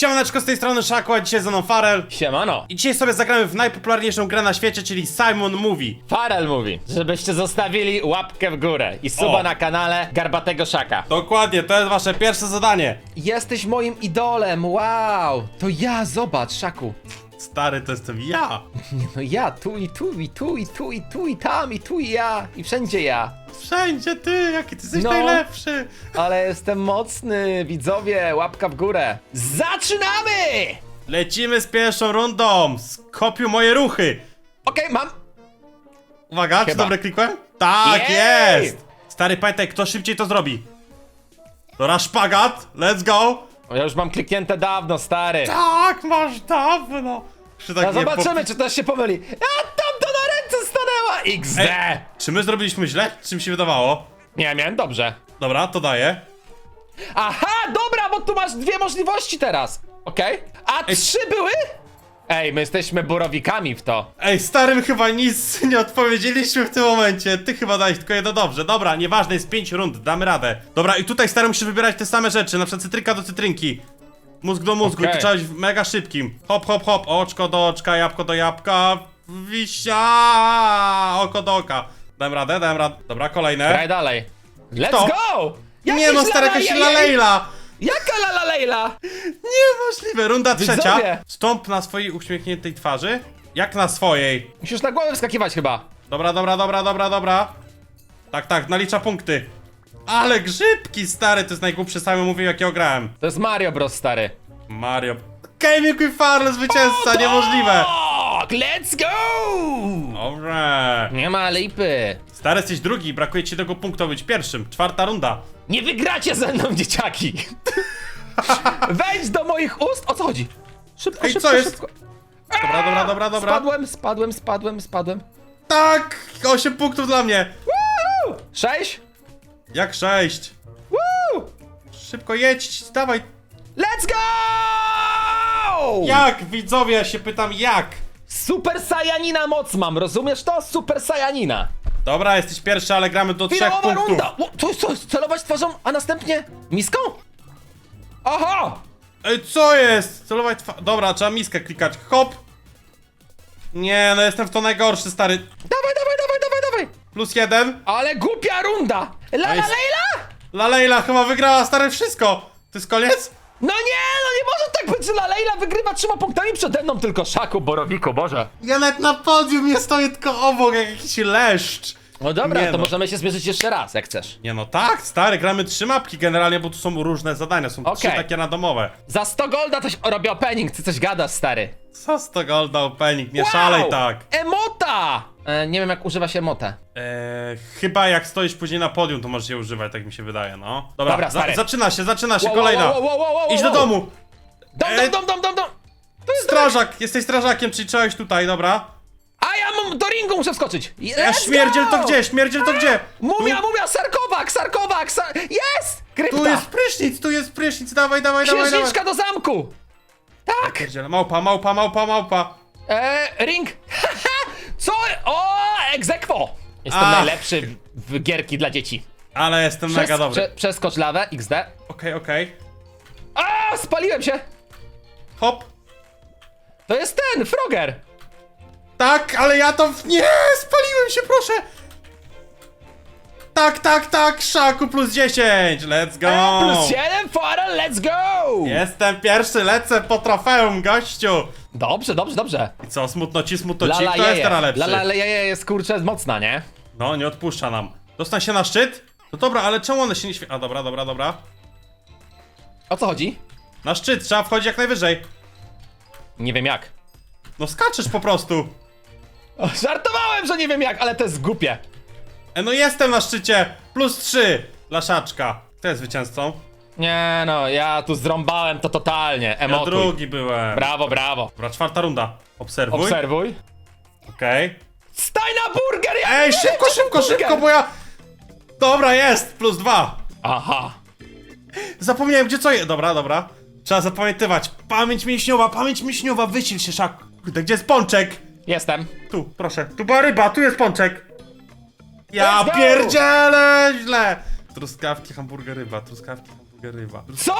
Siemaneczko z tej strony Szaku, a dzisiaj ze mną Farel. Siemano. I dzisiaj sobie zagramy w najpopularniejszą grę na świecie, czyli Simon Movie. Farel mówi, żebyście zostawili łapkę w górę i suba O. na kanale Garbatego Szaka. Dokładnie, to jest wasze pierwsze zadanie. Jesteś moim idolem, wow! To ja, zobacz, Szaku. Stary, to jestem ja. Nie no ja, tu i tu i tu i tu i tu i tam i tu i ja i wszędzie ja. Wszędzie ty, jaki ty jesteś No. najlepszy. Ale jestem mocny, widzowie, łapka w górę. Zaczynamy! Lecimy z pierwszą rundą. Skopiuj moje ruchy. Okej, mam. Uwaga, czy Chyba. dobre klikłem? Tak, Jej! jest. Stary, pamiętaj, kto szybciej to zrobi. Dobra, szpagat, let's go. O, Ja już mam kliknięte dawno, stary. Tak, masz dawno. Tak No nie zobaczymy, czy to się pomyli. A tam to na ręce stanęła! XD! Ej, czy my zrobiliśmy źle? Czy mi się wydawało? Nie, miałem dobrze. Dobra, to daję. Aha, dobra, bo tu masz dwie możliwości teraz. Okej. A trzy były? Ej, my jesteśmy burowikami w to. Ej, starym chyba nic nie odpowiedzieliśmy w tym momencie. Ty chyba dałeś tylko jedno dobrze. Dobra, nieważne, jest pięć rund, damy radę. Dobra, i tutaj starym musisz wybierać te same rzeczy, na przykład cytrynka do cytrynki. Mózg do mózgu, i to trzeba być mega szybkim. Hop, hop, hop, oczko do oczka, jabłko do jabłka, wisia, oko do oka. Dałem radę, dałem radę. Dobra, kolejne. Graj dalej. Let's Kto? go! Nie Jakieś no, stara lala, jakaś jej. lalejla. Jaka lala lejla? Niemożliwe. Runda trzecia. Widzowie. Stąp na swojej uśmiechniętej twarzy. Jak na swojej. Musisz na głowę wskakiwać chyba. Dobra, dobra, dobra, dobra, dobra. Tak, tak, nalicza punkty. Ale grzybki, stary, to jest najgłupszy samym mówił, jakiego grałem. To jest Mario Bros, stary. Mario. Gaming with Farley, zwycięzca, niemożliwe. Tak, let's go! Dobrze. Nie ma lipy. Stary, jesteś drugi, brakuje ci tego punktu, być pierwszym. Czwarta runda. Nie wygracie ze mną, dzieciaki. Wejdź do moich ust! O co chodzi? Szybko, Ej, szybko, co jest? szybko. Dobra, dobra, dobra, dobra. Spadłem, spadłem, spadłem, spadłem. Tak, 8 punktów dla mnie. Woo! Sześć? Jak sześć. Woo! Szybko jedź, dawaj. Let's go! Jak, widzowie, ja się pytam, jak? Super Saiyanina moc mam, rozumiesz to? Super Saiyanina. Dobra, jesteś pierwszy, ale gramy do trzech Finałowa punktów. runda! O, to jest co? Celować twarzą, a następnie miską? Aha! Ej, co jest? Celować twa... Dobra, trzeba miskę klikać. Hop! Nie, no jestem w to najgorszy, stary. Dawaj, dawaj, dawaj, dawaj, dawaj! Plus jeden. Ale głupia runda! La Ej, la s- lejla! La Leila chyba wygrała, stary, wszystko. To jest koniec? No nie, no nie może tak być, że La Lejla wygrywa trzema punktami przede mną, tylko szaku, borowiku, Boże. Ja nawet na podium nie stoję, tylko obok, jak jakiś leszcz. No dobra, Nie to no. możemy się zmierzyć jeszcze raz, jak chcesz. Nie no tak, stary, gramy trzy mapki generalnie, bo tu są różne zadania, są trzy Okej. takie randomowe. Za 100 golda coś robię opening, ty coś gadasz, stary. Co z to golda opening, nie szalej tak. Emota! E, nie wiem jak używa się motę. Eee, chyba jak stoisz później na podium, to możesz je używać, tak mi się wydaje, no. Dobra, Dobra, za stary. zaczyna się, zaczyna się, Wow, kolejna. wow, wow, wow, wow, Idź do wow. domu. Dom, E, dom, dom, dom, dom, dom! To jest Strażak, jesteś strażakiem, czyli trzeba iść tutaj, dobra. Ja do ringu muszę wskoczyć! A Let's śmierdziel go! to gdzie? Śmierdziel to gdzie? Mumia, mumia, sarkowak, sarkowak, sar... Jest! Krypta! tu jest prysznic, tu jest prysznic, dawaj, dawaj, dawaj, dawaj. Księżniczka do zamku! Tak! Pierdziele, Małpa, małpa, małpa, małpa. Eee, ring! Co? O, egzekwo! Jestem Ach. najlepszy w, w gierki dla dzieci. Ale jestem mega dobry. prze, przeskocz lawę, XD. Okej, okej. A, spaliłem się! Hop. To jest ten, Frogger! Tak, ale ja to... Nie, spaliłem się, proszę. Tak, tak, tak, szaku plus 10, let's go. E, plus 7, Farrell, let's go! Jestem pierwszy, lecę po trofeum, gościu. Dobrze, dobrze, dobrze. I co, smutno ci, smutno ci, kto jest teraz lepszy? Lala jeje jest kurczę mocna, nie? No, nie odpuszcza nam. Dostań się na szczyt? No dobra, ale czemu one się nie świe... A, dobra, dobra, dobra. O co chodzi? Na szczyt, trzeba wchodzić jak najwyżej. Nie wiem jak. No skaczesz po prostu. O, żartowałem, że nie wiem jak, ale to jest głupie. E, no jestem na szczycie. Plus 3. Laszaczka. Kto jest zwycięzcą? Nie no, ja tu zrąbałem to totalnie. Ja Emotuj. drugi byłem. Brawo, brawo. Dobra, czwarta runda. Obserwuj. Obserwuj. Okej. Staj na burger! Ja Ej, nie szybko, wiem, szybko, burger. szybko, bo ja... Dobra, jest. Plus 2. Aha. Zapomniałem, gdzie co jest. Dobra, dobra. Trzeba zapamiętywać. Pamięć mięśniowa, pamięć mięśniowa. Wysil się, szak. Kurde, gdzie jest pączek? Jestem. Tu, proszę. Tu była ryba, tu jest pączek. Ja Let's go! pierdzielę źle. Truskawki, hamburger, ryba, truskawki, hamburger, ryba. Co?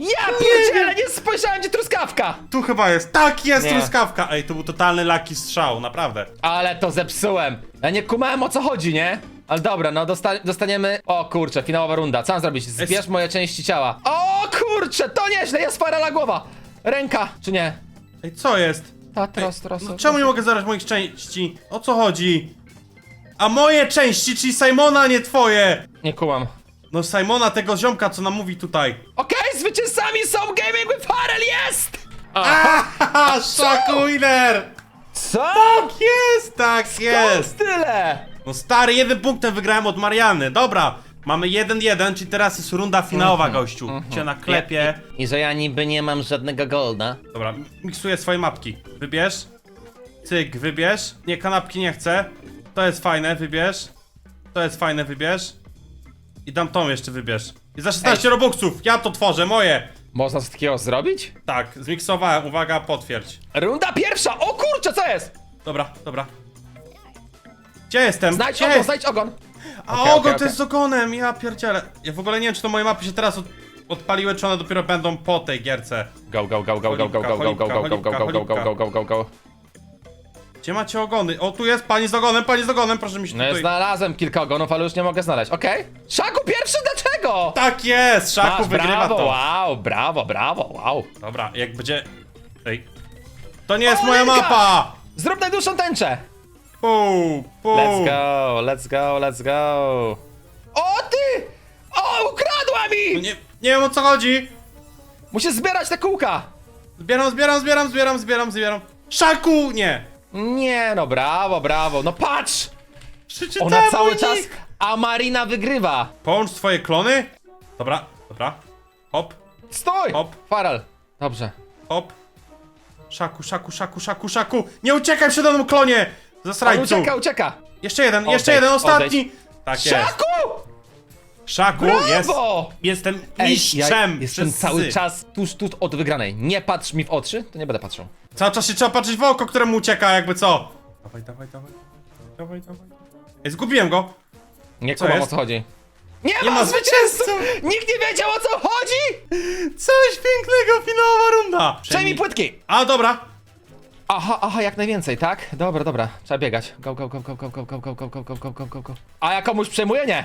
Ja pierdzielę, nie spojrzałem gdzie truskawka! Tu chyba jest. Tak, jest Nie. truskawka. Ej, to był totalny laki strzał, naprawdę. Ale to zepsułem. Ja nie kumałem o co chodzi, nie? Ale dobra, no dosta dostaniemy... O kurczę, finałowa runda. Co mam zrobić? Zbierz moje części ciała. O kurczę, to nieźle, jest farela głowa. Ręka, czy nie? Ej, co jest? Ta, teraz, teraz. No, czemu nie mogę zabrać moich części? O co chodzi? A moje części, czyli Simona, nie twoje! Nie kumam. No Simona, tego ziomka, co nam mówi tutaj. Okej, zwycięzcami są Gaming with Farel, jest! Haha, Shaku winner! Co? Tak jest, tak jest! Tyle! No stary, jeden punktem wygrałem od Marianny. Dobra, mamy 1-1, czyli teraz jest runda finałowa, gościu. Cię na klepie. I, I że ja niby nie mam żadnego golda. Dobra, miksuję swoje mapki. Wybierz. Cyk, wybierz. Nie, kanapki nie chcę. To jest fajne, wybierz. To jest fajne, wybierz. I dam tą jeszcze wybierz. I za 16 robuxów, ja to tworzę, moje. Można coś takiego zrobić? Tak, zmiksowałem, uwaga, potwierdź. Runda pierwsza! O kurczę, co jest? Dobra, dobra. Gdzie jestem? Znajdź Gdzie ogon, jest? znajdź ogon! A Okej, ogon okej, to okej. jest z ogonem, ja pierdzielę. Ja w ogóle nie wiem, czy to moje mapy się teraz od, odpaliły, czy one dopiero będą po tej gierce. Go, go, go, go, go, go, go, go, go, go, go, go, go, go, go, go, go, go. Gdzie macie ogony? O, tu jest pani z ogonem, pani z ogonem, proszę mi się No ja tutaj... znalazłem kilka ogonów, ale już nie mogę znaleźć. Okej. Szaku pierwszy, dlaczego? Tak jest, Szaku Masz, wygrywa brawo, to. wow, brawo, brawo, wow. Dobra, jak będzie... Ej. To nie jest moja mapa! Zrób najdłuższą tęczę. Puu, puu. Let's go, let's go, let's go. O ty! O, ukradła No mi! Nie, nie wiem o co chodzi. Musisz zbierać te kółka. Zbieram, zbieram, zbieram, zbieram, zbieram, zbieram. Szaku! Nie! Nie no, brawo, brawo. No patrz! Przeczytałem Ona cały mój czas, nick. a Marina wygrywa. Połącz swoje klony. Dobra, dobra. Hop, Stój! Hop. Faral. Dobrze. hop. Szaku, szaku, szaku, szaku, szaku. Nie uciekaj przede mną, klonie! On ucieka, ucieka. Jeszcze jeden, jeszcze Odejdź, jeden, ostatni. Tak jest. Szaku! Szaku jest. Brawo! Jestem mistrzem. ja jestem przez cały czas tuż, tuż od wygranej. Nie patrz mi w oczy, to nie będę patrzył. Cały czas się trzeba patrzeć w oko, któremu ucieka, jakby co. Dawaj, dawaj, dawaj. Dawaj, dawaj. Ej, zgubiłem go. Nie Co kumam o jest? co chodzi. Nie, Nie ma ma zwycięzców! Nikt nie wiedział o co chodzi! Coś pięknego, finałowa runda. Przejmij płytki! A, dobra. Aha, aha, jak najwięcej, tak? Dobra, dobra, trzeba biegać. Go, go, go, go, go, go, go, go, go, go, go, go, go, go. A ja komuś przejmuję? Nie.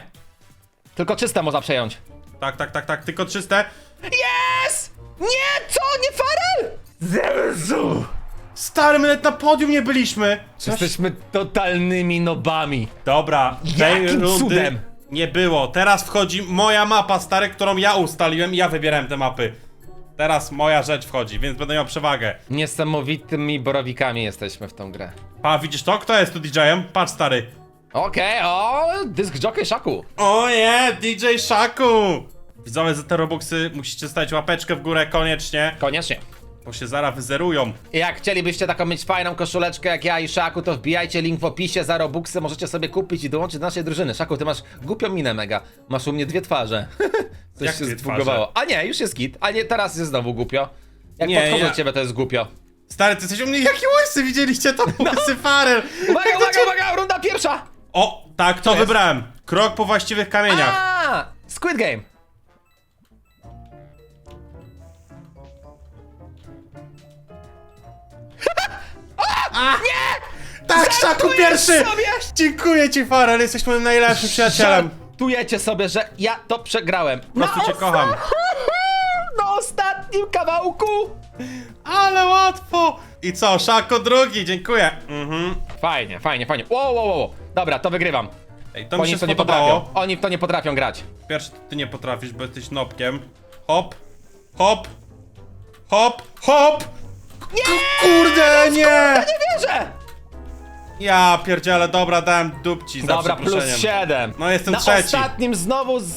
Tylko czyste można przejąć. Tak, tak, tak, tak, tylko czyste. Yes! Nie, co? Nie Farel? Zezu! Stary, my nawet na podium nie byliśmy. Coś... Jesteśmy totalnymi nobami. Dobra, tej Jakim rundy cudem? nie było. Teraz wchodzi moja mapa, stary, którą ja ustaliłem i ja wybierałem te mapy. Teraz moja rzecz wchodzi, więc będę miał przewagę. Niesamowitymi borowikami jesteśmy w tą grę. A, widzisz to? Kto jest tu DJ-em? Patrz, stary. Okej, o, dysk jockey Szaku. O nie, DJ Szaku! Widzowie, za te robuxy musicie stać łapeczkę w górę koniecznie, Koniecznie. bo się zaraz wyzerują. Jak chcielibyście taką mieć fajną koszuleczkę jak ja i Szaku, to wbijajcie link w opisie za Robuxy, możecie sobie kupić i dołączyć do naszej drużyny. Szaku, ty masz głupią minę mega. Masz u mnie dwie twarze. Coś Jak się dwie zbugowało. A nie, już jest git. A nie, teraz jest znowu głupio. Jak Nie, podchodzę ja- do ciebie, to jest głupio. Stary, ty jesteś u mnie jaki łysy, widzieliście to? Łysy farel! Uwaga, uwaga, uwaga, runda pierwsza! O, tak, to jest? wybrałem. Krok po właściwych kamieniach. A, Squid Game. tak, Szaku pierwszy! sobie! Dziękuję ci, Farel, jesteś moim najlepszym przyjacielem. Żartujecie sobie, że ja to przegrałem. Po prostu cię kocham. Na ostatnim kawałku! Ale łatwo! I co, Szako drugi, dziękuję. Mhm. Fajnie, fajnie, fajnie. Wow, wow, wow. Dobra, to wygrywam. Ej, to mi Oni się w to nie spodobało. potrafią. Oni w to nie potrafią grać. Pierwszy ty nie potrafisz, bo jesteś nopkiem. Hop, hop, hop, hop! Nie! Kurde, nie! Nie wierzę! Ja pierdziele, dobra, dałem dupci za Dobra, plus przeproszeniem. 7. No, jestem na trzeci. ostatnim znowu z...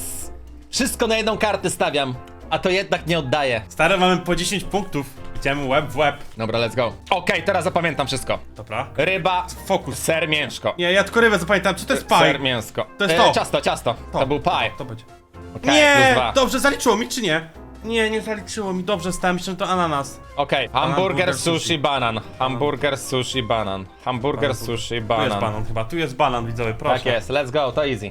wszystko na jedną kartę stawiam. A to jednak nie oddaję. Stary, mamy po 10 punktów. Idziemy łeb w łeb. Dobra, let's go. Okej, teraz zapamiętam wszystko. Dobra. Ryba, Fokus. ser, mięsko. Nie, ja tylko rybę zapamiętam, czy to jest pie? Ser, mięsko. To jest E, to. Ciasto, ciasto. To, był pie. To będzie. Okej, plus nie! dwa. Dobrze, zaliczyło mi, czy nie? Nie, nie zaliczyło mi. Dobrze, stałem się to ananas. Okej, hamburger, sushi, sushi. banan. Hamburger, sushi, banan. Hamburger, sushi, Tu jest banan. banan chyba, tu jest banan, widzowie, proszę. Tak jest, let's go, to easy.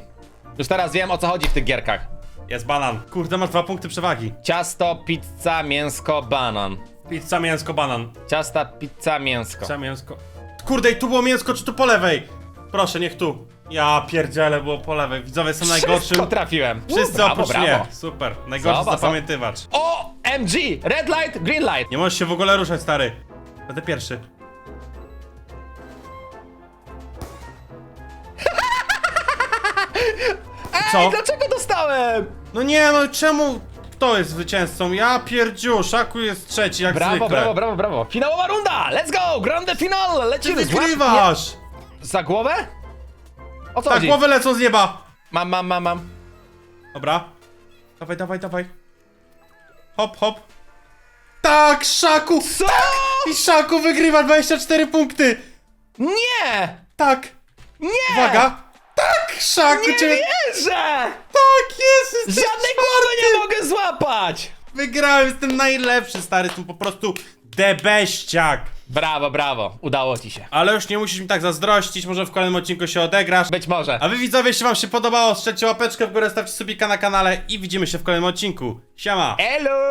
Już teraz wiem o co chodzi w tych gierkach. Jest banan. Kurde, masz dwa punkty przewagi. Ciasto, pizza, mięsko, banan. Pizza, mięsko, banan. Ciasta, pizza, mięsko. Pizza, mięsko. Kurde, i tu było mięsko, czy tu po lewej? Proszę, niech tu. Ja pierdzielę, było po lewej. Widzowie są najgorszym. Wszystko trafiłem. Wszyscy brawo, oprócz brawo. mnie. Super. Najgorszy Zobacz, zapamiętywacz. O, MG! Red light, green light. Nie możesz się w ogóle ruszać, stary. Będę pierwszy. Co? Ej, dlaczego dostałem? No nie, no czemu? Kto jest zwycięzcą? Ja pierdziu, Szaku jest trzeci, jak Brawo, zwykle. brawo, brawo, brawo. Finałowa runda! Let's go! Grande finale! Ty Lecimy! Złap- wygrywasz! Za głowę? O co Tak, chodzi? głowy lecą z nieba! Mam, mam, mam, mam. Dobra. Dawaj, dawaj, dawaj. Hop, hop. Tak, Szaku! Co? I Szaku wygrywa 24 punkty! Nie! Tak! Nie! Uwaga! Tak, Szaku! Nie ciebie... wierzę! Tak, jest! jesteś głowy nie mogę złapać! Wygrałem, jestem najlepszy, stary, jestem po prostu debeściak. Brawo, brawo. Udało ci się. Ale już nie musisz mi tak zazdrościć, może w kolejnym odcinku się odegrasz. Być może. A wy widzowie, jeśli wam się podobało, strzelcie łapeczkę w górę, stawcie subika na kanale i widzimy się w kolejnym odcinku. Siema! Elo!